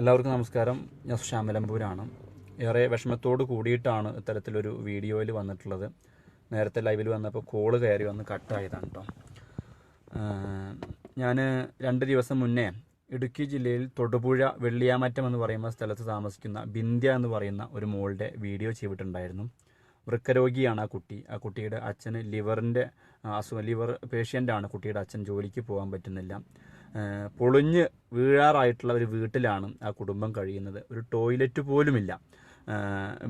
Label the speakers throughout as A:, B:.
A: എല്ലാവർക്കും നമസ്കാരം. ഞാൻ ശ്യാമലമ്പൂരാണ് ഏറെ വിഷമത്തോട് കൂടിയിട്ടാണ് ഇത്തരത്തിലൊരു വീഡിയോയിൽ വന്നിട്ടുള്ളത്. നേരത്തെ ലൈവിൽ വന്നപ്പോൾ കോൾ കയറി വന്ന് കട്ടായതാണ് കേട്ടോ ഞാൻ രണ്ട് ദിവസം മുന്നേ ഇടുക്കി ജില്ലയിൽ തൊടുപുഴ വെള്ളിയാമറ്റം എന്ന് പറയുന്ന സ്ഥലത്ത് താമസിക്കുന്ന ബിന്ദ്യ എന്ന് പറയുന്ന ഒരു മോളുടെ വീഡിയോ ചെയ്തിട്ടുണ്ടായിരുന്നു. വൃക്കരോഗിയാണ് ആ കുട്ടി. ആ കുട്ടിയുടെ അച്ഛന് ലിവറിന്റെ അസുഖം ലിവർ പേഷ്യന്റാണ് കുട്ടിയുടെ അച്ഛൻ ജോലിക്ക് പോകാൻ പറ്റുന്നില്ല. പൊളിഞ്ഞ് വീഴാറായിട്ടുള്ള ഒരു വീട്ടിലാണ് ആ കുടുംബം കഴിയുന്നത്. ഒരു ടോയ്ലറ്റ് പോലുമില്ല.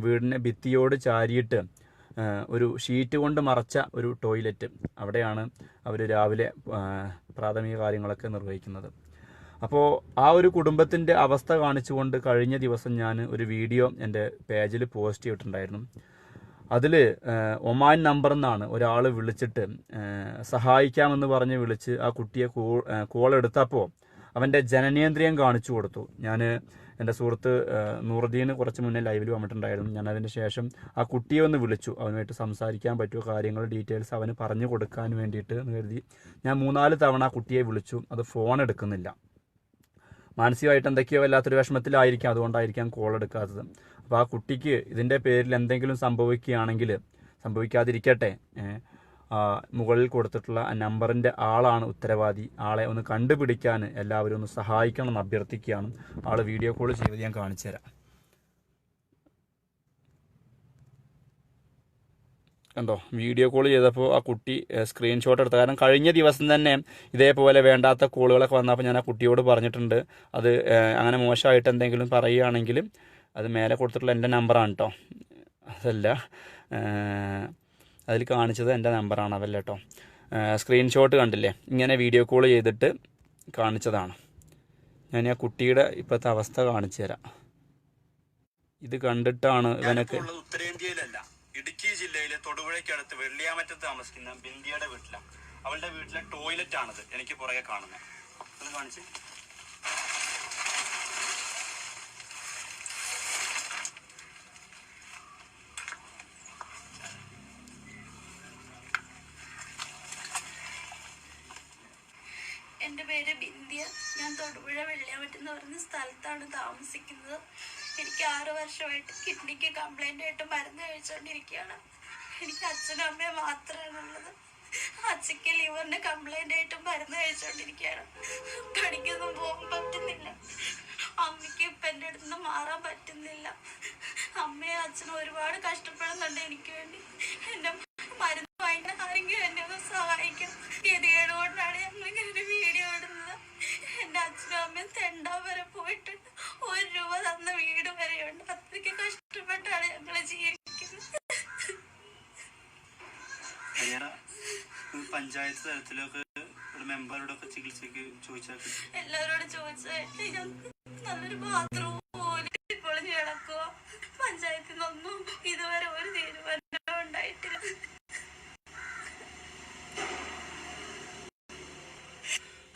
A: വീടിന്റെ ഭിത്തിയോട് ചാരിയിട്ട് ഒരു ഷീറ്റ് കൊണ്ട് മറച്ച ഒരു ടോയ്ലറ്റ് അവിടെയാണ് അവർ രാവിലെ പ്രാഥമിക കാര്യങ്ങളൊക്കെ നിർവഹിക്കുന്നത്. അപ്പോൾ ആ ഒരു കുടുംബത്തിന്റെ അവസ്ഥ കാണിച്ചുകൊണ്ട് കഴിഞ്ഞ ദിവസം ഞാൻ ഒരു വീഡിയോ എന്റെ പേജിൽ പോസ്റ്റ് ചെയ്തിട്ടുണ്ടായിരുന്നു. അതിൽ ഒമാൻ നമ്പർ എന്നാണ് ഒരാൾ വിളിച്ചിട്ട് സഹായിക്കാമെന്ന് പറഞ്ഞ് വിളിച്ച് ആ കുട്ടിയെ കോൾ കോൾ എടുത്തപ്പോൾ അവന്റെ ജനനേന്ദ്രിയം കാണിച്ചു കൊടുത്തു. ഞാൻ എന്റെ സുഹൃത്ത് നൂറുദ്ദീന് കുറച്ച് മുന്നേ ലൈവിൽ വന്നിട്ടുണ്ടായിരുന്നു. ഞാൻ അതിന് ശേഷം ആ കുട്ടിയെ ഒന്ന് വിളിച്ചു. അവനുമായിട്ട് സംസാരിക്കാൻ പറ്റുമോ കാര്യങ്ങൾ ഡീറ്റെയിൽസ് അവന് പറഞ്ഞു കൊടുക്കാൻ വേണ്ടിയിട്ട് കരുതി ഞാൻ മൂന്നാൽ തവണ ആ കുട്ടിയെ വിളിച്ചു. അത് ഫോൺ എടുക്കുന്നില്ല. മാനസികമായിട്ട് എന്തൊക്കെയോ വല്ലാത്തൊരു വിഷമത്തിലായിരിക്കാം. അതുകൊണ്ടായിരിക്കാം കോൾ എടുക്കാത്തത്. അപ്പോൾ ആ കുട്ടിക്ക് ഇതിന്റെ പേരിൽ എന്തെങ്കിലും സംഭവിക്കുകയാണെങ്കിൽ സംഭവിക്കാതിരിക്കട്ടെ മുകളിൽ കൊടുത്തിട്ടുള്ള നമ്പറിന്റെ ആളാണ് ഉത്തരവാദി. ആളെ ഒന്ന് കണ്ടുപിടിക്കാൻ എല്ലാവരും ഒന്ന് സഹായിക്കണം എന്ന് അഭ്യർത്ഥിക്കുകയാണ്. ആൾ വീഡിയോ കോൾ ചെയ്ത് ഞാൻ കാണിച്ചു തരാം. കണ്ടോ? വീഡിയോ കോൾ ചെയ്തപ്പോൾ ആ കുട്ടി സ്ക്രീൻഷോട്ട് എടുത്ത. കാരണം കഴിഞ്ഞ ദിവസം തന്നെ ഇതേപോലെ വേണ്ടാത്ത കോളുകളൊക്കെ വന്നപ്പോൾ ഞാൻ ആ കുട്ടിയോട് പറഞ്ഞിട്ടുണ്ട്. അത് അങ്ങനെ മോശമായിട്ട് എന്തെങ്കിലും പറയുകയാണെങ്കിൽ അത് മേലെ കൊടുത്തിട്ടുള്ള എന്റെ നമ്പറാണ് കേട്ടോ അതല്ല അതിൽ കാണിച്ചത് എന്റെ നമ്പറാണ് അതല്ല കേട്ടോ സ്ക്രീൻഷോട്ട് കണ്ടില്ലേ? ഇങ്ങനെ വീഡിയോ കോൾ ചെയ്തിട്ട് കാണിച്ചതാണ്. ഞാൻ ആ കുട്ടിയുടെ ഇപ്പോഴത്തെ അവസ്ഥ കാണിച്ചു തരാം. ഇത് കണ്ടിട്ടാണ് ഇവനൊക്കെ
B: ഉത്തരേന്ത്യയിലല്ല ഇടുക്കി ജില്ലയിലെ തൊടുപുഴയ്ക്കടുത്ത് വെള്ളിയാമറ്റത്ത് താമസിക്കുന്ന ബിന്ദിയുടെ വീട്ടിലാണ്. അവളുടെ വീട്ടിലെ ടോയ്ലറ്റ് ആണത് എനിക്ക് പുറകെ കാണുന്നത്. കാണിച്ച്.
C: എന്റെ പേര് ബിന്ദിയ ഞാൻ തൊടുപുഴ വെള്ളിയാമറ്റം എന്ന് പറയുന്ന സ്ഥലത്താണ് താമസിക്കുന്നത്. എനിക്ക് ആറു വർഷമായിട്ട് കിഡ്നിക്ക് കംപ്ലൈന്റ് ആയിട്ട് മരുന്ന് കഴിച്ചുകൊണ്ടിരിക്കുകയാണ് എനിക്ക് അച്ഛനും അമ്മയും മാത്രമാണ് ഉള്ളത് അച്ഛയ്ക്ക് ലിവറിന് കംപ്ലൈന്റ് ആയിട്ട് മരുന്ന് കഴിച്ചുകൊണ്ടിരിക്കുകയാണ് പണിക്കൊന്നും പോകാൻ പറ്റുന്നില്ല. അമ്മയ്ക്ക് ഇപ്പം എന്റെ അടുത്ത് നിന്ന് മാറാൻ പറ്റുന്നില്ല. അമ്മയും അച്ഛനും ഒരുപാട് കഷ്ടപ്പെടുന്നുണ്ട് എനിക്ക് വേണ്ടി.
B: എന്റെ പഞ്ചായത്ത് തലത്തിലൊക്കെ മെമ്പറോട് ഒക്കെ ചികിത്സക്ക് ചോദിച്ചാൽ
C: എല്ലാവരോടും ചോദിച്ചാൽ നല്ലൊരു ബാത്റൂം പോലും പൊളിഞ്ഞു കിടക്കുക പഞ്ചായത്തിൽ നിന്നൊന്നും ഇതുവരെ ഒരു തീരുമാനം ഉണ്ടായിട്ടില്ല.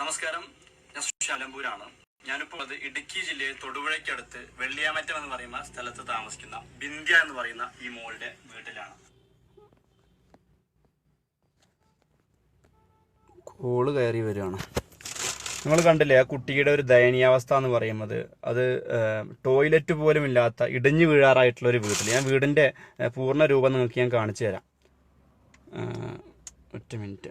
B: നമസ്കാരം. ഞാൻ ശാലമ്പൂരാണ് ഞാനിപ്പോൾ ഉള്ളത് ഇടുക്കി ജില്ലയിൽ തൊടുപുഴയ്ക്കടുത്ത് വെള്ളിയാമറ്റം എന്ന് പറയുന്ന സ്ഥലത്ത് താമസിക്കുന്ന ബിന്ദ്യ എന്ന് പറയുന്ന ഈ മോളുടെ വീട്ടിലാണ്.
A: കോൾ കയറി വരികയാണ്. നിങ്ങൾ കണ്ടില്ലേ ആ കുട്ടിയുടെ ഒരു ദയനീയാവസ്ഥ എന്ന് പറയുന്നത്? അത് ടോയ്ലറ്റ് പോലും ഇല്ലാത്ത ഇടിഞ്ഞു വീഴാറായിട്ടുള്ള ഒരു വീട്ടിൽ ഞാൻ വീടിന്റെ പൂർണ രൂപം നിങ്ങൾക്ക് ഞാൻ കാണിച്ചു തരാം. ഒറ്റ മിനിറ്റ്.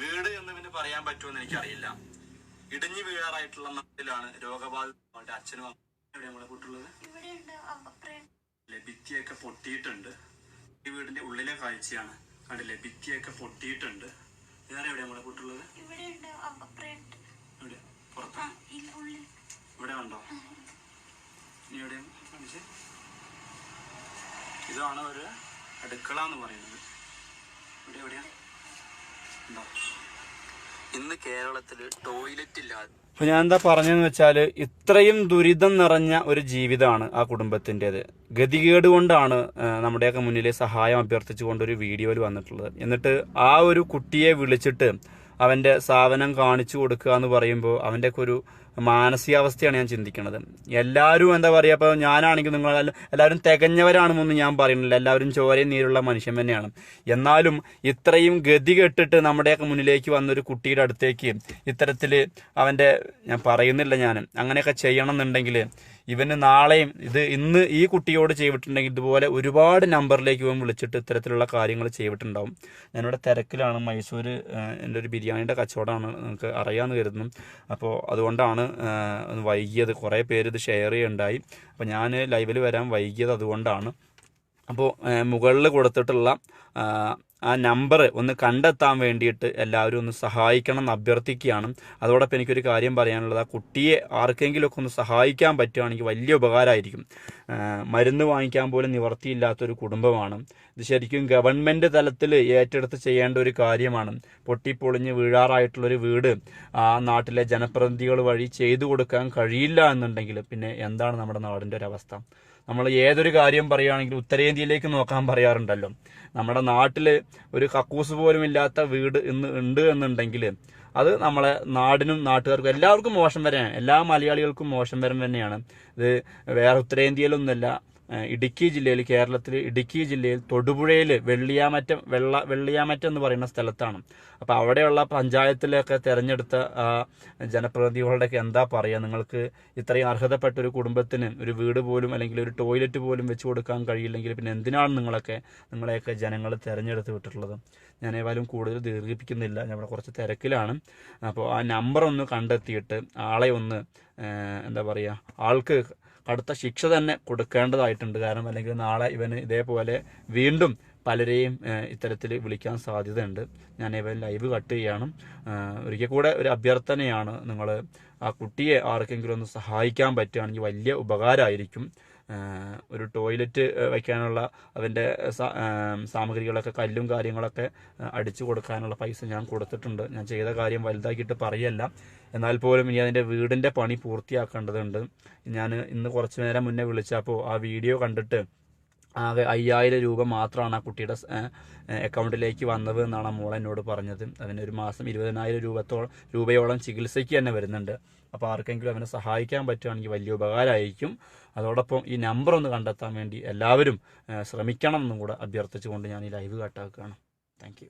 B: വീട് എന്ന് പിന്നെ പറയാൻ പറ്റുമെന്ന് എനിക്കറിയില്ല. ഇടിഞ്ഞു വീഴാറായിട്ടുള്ള നാട്ടിലാണ് രോഗബാധിത അച്ഛനും അമ്മയും നമ്മളെ കൂട്ടുള്ളത്? ഭിത്തിയൊക്കെ പൊട്ടിയിട്ടുണ്ട്. ഈ വീടിന്റെ ഉള്ളിലെ കാഴ്ചയാണ്. കണ്ടില്ലേ? ഭിത്തിയൊക്കെ പൊട്ടിയിട്ടുണ്ട്. വേറെ എവിടെ നമ്മളെ
C: അപ്പുറം
B: ഇവിടെ പുറത്ത്? ഇവിടെ ഉണ്ടോ ഇനി എവിടെയും? കാണിച്ച്. ഇതാണ് ഒരു അടുക്കള എന്ന് പറയുന്നത്. ഇവിടെ എവിടെയാ? ഉണ്ടോ? ഇന്ന് കേരളത്തിൽ ടോയ്ലറ്റ് ഇല്ലാതെ
A: അപ്പോൾ ഞാൻ എന്താ പറഞ്ഞതെന്ന് വെച്ചാൽ ഇത്രയും ദുരിതം നിറഞ്ഞ ഒരു ജീവിതമാണ് ആ കുടുംബത്തിന്റെത്. ഗതികേട് കൊണ്ടാണ് നമ്മുടെയൊക്കെ മുന്നിലെ സഹായം അഭ്യർത്ഥിച്ചുകൊണ്ട് ഒരു വീഡിയോയിൽ വന്നിട്ടുള്ളത്. എന്നിട്ട് ആ ഒരു കുട്ടിയെ വിളിച്ചിട്ട് അവന്റെ സാധനം കാണിച്ചു കൊടുക്കുക എന്ന് പറയുമ്പോൾ അവന്റെ ഒക്കെ ഒരു മാനസികാവസ്ഥയാണ് ഞാൻ ചിന്തിക്കുന്നത്. എല്ലാവരും എന്താ പറയുക ഇപ്പോൾ ഞാനാണെങ്കിൽ നിങ്ങൾ എല്ലാ- എല്ലാവരും തികഞ്ഞവരാണെന്നൊന്നും ഞാൻ പറയുന്നില്ല. എല്ലാവരും ചോരയും നീരുള്ള മനുഷ്യൻ തന്നെയാണ്. എന്നാലും ഇത്രയും ഗതി കെട്ടിട്ട് നമ്മുടെയൊക്കെ മുന്നിലേക്ക് വന്നൊരു കുട്ടിയുടെ അടുത്തേക്ക് ഇത്തരത്തിൽ അവന്റെ ഞാൻ പറയുന്നില്ല ഞാൻ അങ്ങനെയൊക്കെ ചെയ്യണം എന്നുണ്ടെങ്കിൽ ഇവന് നാളെയും ഇത് ഇന്ന് ഈ കുട്ടിയോട് ചെയ്തിട്ടുണ്ടെങ്കിൽ ഇതുപോലെ ഒരുപാട് നമ്പറിലേക്ക് ഇവൻ വിളിച്ചിട്ട് ഇത്തരത്തിലുള്ള കാര്യങ്ങൾ ചെയ്തിട്ടുണ്ടാവും. ഞാനിവിടെ തിരക്കിലാണ്. മൈസൂർ എന്റെ ഒരു ബിരിയാണിയുടെ കച്ചവടമാണ് നിങ്ങൾക്ക് അറിയാമെന്ന് കരുതുന്നു. അപ്പോൾ അതുകൊണ്ടാണ് വൈകിയത്. കുറേ പേര് ഇത് ഷെയർ ചെയ്യുണ്ടായി. അപ്പോൾ ഞാൻ ലൈവിൽ വരാൻ വൈകിയത് അതുകൊണ്ടാണ്. അപ്പോൾ മുകളിൽ കൊടുത്തിട്ടുള്ള ആ, നമ്പർ ഒന്ന് കണ്ടെത്താൻ വേണ്ടിയിട്ട് എല്ലാവരും ഒന്ന് സഹായിക്കണം എന്ന് അഭ്യർത്ഥിക്കുകയാണ്. അതോടൊപ്പം എനിക്കൊരു കാര്യം പറയാനുള്ളത് ആ കുട്ടിയെ ആർക്കെങ്കിലുമൊക്കെ ഒന്ന് സഹായിക്കാൻ പറ്റുകയാണെങ്കിൽ വലിയ ഉപകാരമായിരിക്കും. മരുന്ന് വാങ്ങിക്കാൻ പോലും നിവർത്തിയില്ലാത്തൊരു കുടുംബമാണ്. ഇത് ശരിക്കും ഗവൺമെന്റ് തലത്തിൽ ഏറ്റെടുത്ത് ചെയ്യേണ്ട ഒരു കാര്യമാണ്. പൊട്ടിപ്പൊളിഞ്ഞ് വീഴാറായിട്ടുള്ളൊരു വീട് ആ നാട്ടിലെ ജനപ്രതിനിധികൾ വഴി ചെയ്തു കൊടുക്കാൻ കഴിയില്ല എന്നുണ്ടെങ്കിൽ പിന്നെ എന്താണ് നമ്മുടെ നാടിന്റെ ഒരവസ്ഥ നമ്മൾ ഏതൊരു കാര്യം പറയുകയാണെങ്കിലും ഉത്തരേന്ത്യയിലേക്ക് നോക്കാൻ പറയാറുണ്ടല്ലോ. നമ്മുടെ നാട്ടിൽ ഒരു കക്കൂസ് പോലും ഇല്ലാത്ത വീട് ഇന്ന് ഉണ്ട് എന്നുണ്ടെങ്കിൽ അത് നമ്മളെ നാടിനും നാട്ടുകാർക്കും എല്ലാവർക്കും മോശം വരെയാണ് എല്ലാ മലയാളികൾക്കും മോശം വരം തന്നെയാണ്. ഇത് വേറെ ഉത്തരേന്ത്യയിലൊന്നുമല്ല ഇടുക്കി ജില്ലയിൽ കേരളത്തിൽ ഇടുക്കി ജില്ലയിൽ തൊടുപുഴയിൽ വെള്ളിയാമറ്റം വെള്ള വെള്ളിയാമറ്റം എന്ന് പറയുന്ന സ്ഥലത്താണ്. അപ്പോൾ അവിടെയുള്ള പഞ്ചായത്തിലൊക്കെ തിരഞ്ഞെടുത്ത ജനപ്രതിനിധികളുടെയൊക്കെ എന്താ പറയുക നിങ്ങൾക്ക് ഇത്രയും അർഹതപ്പെട്ട ഒരു കുടുംബത്തിന് ഒരു വീട് പോലും അല്ലെങ്കിൽ ഒരു ടോയ്ലറ്റ് പോലും വെച്ച് കൊടുക്കാൻ കഴിയില്ലെങ്കിൽ പിന്നെ എന്തിനാണ് നിങ്ങളൊക്കെ നിങ്ങളെയൊക്കെ ജനങ്ങൾ തിരഞ്ഞെടുത്ത് വിട്ടിട്ടുള്ളത്? ഞാൻ ഏതായാലും കൂടുതൽ ദീർഘിപ്പിക്കുന്നില്ല. ഇവിടെ കുറച്ച് തിരക്കിലാണ്. അപ്പോൾ ആ നമ്പർ ഒന്ന് കണ്ടെത്തിയിട്ട് ആളെ ഒന്ന് എന്താ പറയുക ആൾക്ക് കടുത്ത ശിക്ഷ തന്നെ കൊടുക്കേണ്ടതായിട്ടുണ്ട്. കാരണം അല്ലെങ്കിൽ നാളെ ഇവന് ഇതേപോലെ വീണ്ടും പലരെയും ഇത്തരത്തിൽ വിളിക്കാൻ സാധ്യതയുണ്ട്. ഞാൻ ഇവൻ ലൈവ് കട്ട് ചെയ്യണം. ഒരിക്കൽ കൂടെ ഒരു അഭ്യർത്ഥനയാണ്. നിങ്ങൾ ആ കുട്ടിയെ ആർക്കെങ്കിലും ഒന്ന് സഹായിക്കാൻ പറ്റുകയാണെങ്കിൽ വലിയ ഉപകാരമായിരിക്കും. ഒരു ടോയ്ലറ്റ് വയ്ക്കാനുള്ള അതിന്റെ സാമഗ്രികളൊക്കെ കല്ലും കാര്യങ്ങളൊക്കെ അടിച്ചു കൊടുക്കാനുള്ള പൈസ ഞാൻ കൊടുത്തിട്ടുണ്ട്. ഞാൻ ചെയ്ത കാര്യം വലുതാക്കിയിട്ട് പറയല്ല. എന്നാൽ പോലും ഇനി അതിന്റെ വീടിന്റെ പണി പൂർത്തിയാക്കേണ്ടതുണ്ട്. ഞാൻ ഇന്ന് കുറച്ച് നേരം മുന്നേ വിളിച്ചപ്പോൾ ആ വീഡിയോ കണ്ടിട്ട് ആകെ അയ്യായിരം രൂപ മാത്രമാണ് ആ കുട്ടിയുടെ അക്കൗണ്ടിലേക്ക് വന്നത് എന്നാണ് ആ മോൾ എന്നോട് പറഞ്ഞത്. അതിന് ഒരു മാസം ഇരുപതിനായിരം രൂപത്തോളം രൂപയോളം ചികിത്സയ്ക്ക് തന്നെ വരുന്നുണ്ട്. അപ്പോൾ ആർക്കെങ്കിലും അവനെ സഹായിക്കാൻ പറ്റുകയാണെങ്കിൽ വലിയ ഉപകാരമായിരിക്കും. അതോടൊപ്പം ഈ നമ്പർ ഒന്ന് കണ്ടെത്താൻ വേണ്ടി എല്ലാവരും ശ്രമിക്കണം എന്നും കൂടെ അഭ്യർത്ഥിച്ചുകൊണ്ട് ഞാൻ ഈ ലൈവ് കട്ടാക്കുകയാണ് താങ്ക്